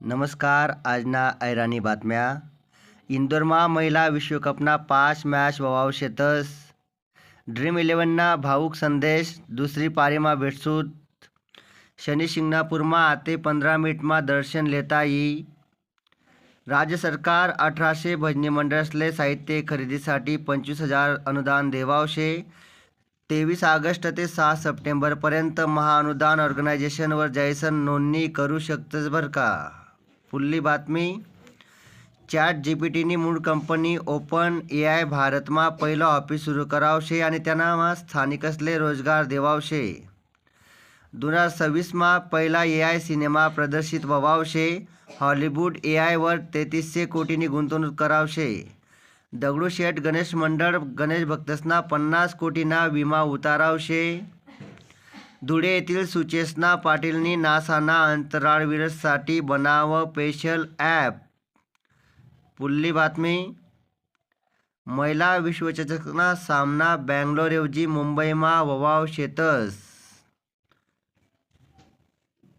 નમસ્કાર આજના આયરાની બાતમ્યા ઇન્દોરમાં મહિલા વિશ્વકપના પાંચ મેચ વવાવશે દસ ડ્રીમ ઇલેવનના ભાવુક સંદેશ દૂસરી પારીમાં ભેટસૂદ શનિ સિંગનાપુરમાં આતે પંદર મિનિટમાં દર્શન લેતા ઈ राज्य सरकार अठराशे भजनी मंडळासले साहित्य खरेदीसाठी पंचवीस हजार अनुदान देवावशे. तेवीस ऑगस्ट ते सहा सप्टेंबरपर्यंत महाअनुदान ऑर्गनायझेशनवर जायसन नोंदणी करू शकतंच बरं का? પુલ્લી બાતમી. ચાર્ટ જીપીટીની મૂળ કંપની ઓપન એઆઈ ભારતમાં પહેલો ઓફિસ શરૂ કરાવશે અને તેનામાં સ્થાનિક સ્તરે રોજગાર દેવાવશે. દોન હજાર છવ્વીસમાં પહેલાં એઆઈ સિનેમા પ્રદર્શિત વવાવશે. હોલિવૂડ એઆઈ વર્ગ તેત્રીસે કોટીની ગુંતવણૂક કરાવશે. દગડુ શેઠ ગણેશ મંડળ ગણેશ ભક્તસના પન્નાસ કોટીના વીમા ઉતારાવશે. धुळे येथील सुचेसना पाटीलनी नासाना अंतराळवीरसाठी बनावं स्पेशल ॲप पुल्ली बातमी. महिला विश्वचषकना सामना बेंगलोरऐवजी मुंबईमा ववाव शेतस.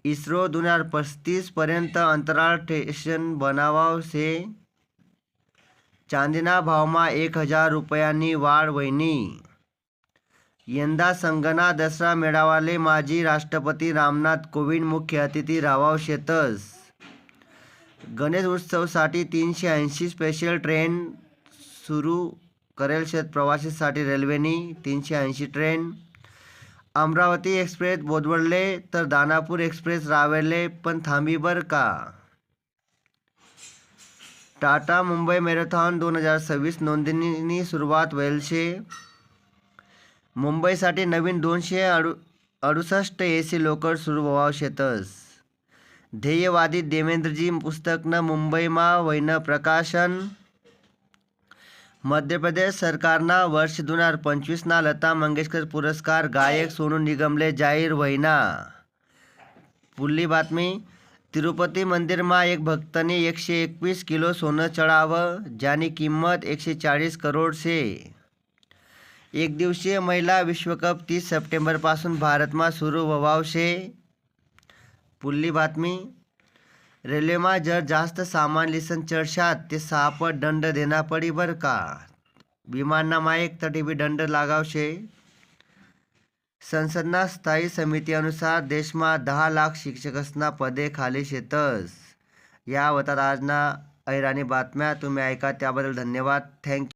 इस्रो दोन हजार पस्तीसपर्यंत अंतराळ स्टेशन बनावावशे चांदीना भावमा एक हजार रुपयांनी वाढ व्हयनी यंदा संगना दसरा मेळावाले माजी राष्ट्रपती रामनाथ कोविंद मुख्य अतिथी राहावशेतस गणेश उत्सवसाठी तीनशे ऐंशी स्पेशल ट्रेन सुरू करेल शेत प्रवासीसाठी रेल्वेनी तीनशे ऐंशी ट्रेन अमरावती एक्सप्रेस बोदवडले तर दानापूर एक्सप्रेस रावेले पण थांबी बर का? टाटा मुंबई मॅरेथॉन दोन हजार सव्वीस नोंदणीनी सुरुवात व्हायल शे मुंबईसाठी नवीन दोनशे अडु अडुसष्ट ए सी लोकर सुरू व्हाव शेतस. ध्येयवादी देवेंद्रजी पुस्तकनं मुंबईमा वैन प्रकाशन. मध्य प्रदेश सरकारना वर्ष दोन हजार पंचवीसना लता मंगेशकर पुरस्कार गायक सोनू निगमले जाहीर वहिना पुढली बातमी तिरुपती मंदिरमा एक भक्तनी एकशे एकवीस किलो सोनं चढावं ज्यानी किंमत एकशे चाळीस करोड शे एक दिवसीय महिला विश्वकप तीस सप्टेंबरपासून भारतमा सुरू व्हावशे पुल्ली बातमी रेल्वेमा जर जास्त सामान लिसन चढशात ते सापट दंड देना पडी बर का? विमानामा एक तटी बी दंड लागावशे. संसदना स्थायी समिती अनुसार देशमा दहा लाख शिक्षकसना पदे खाली शेतस. या वतात आजना अहिराणी बातम्या तुम्ही ऐका त्याबद्दल धन्यवाद. थँक्यू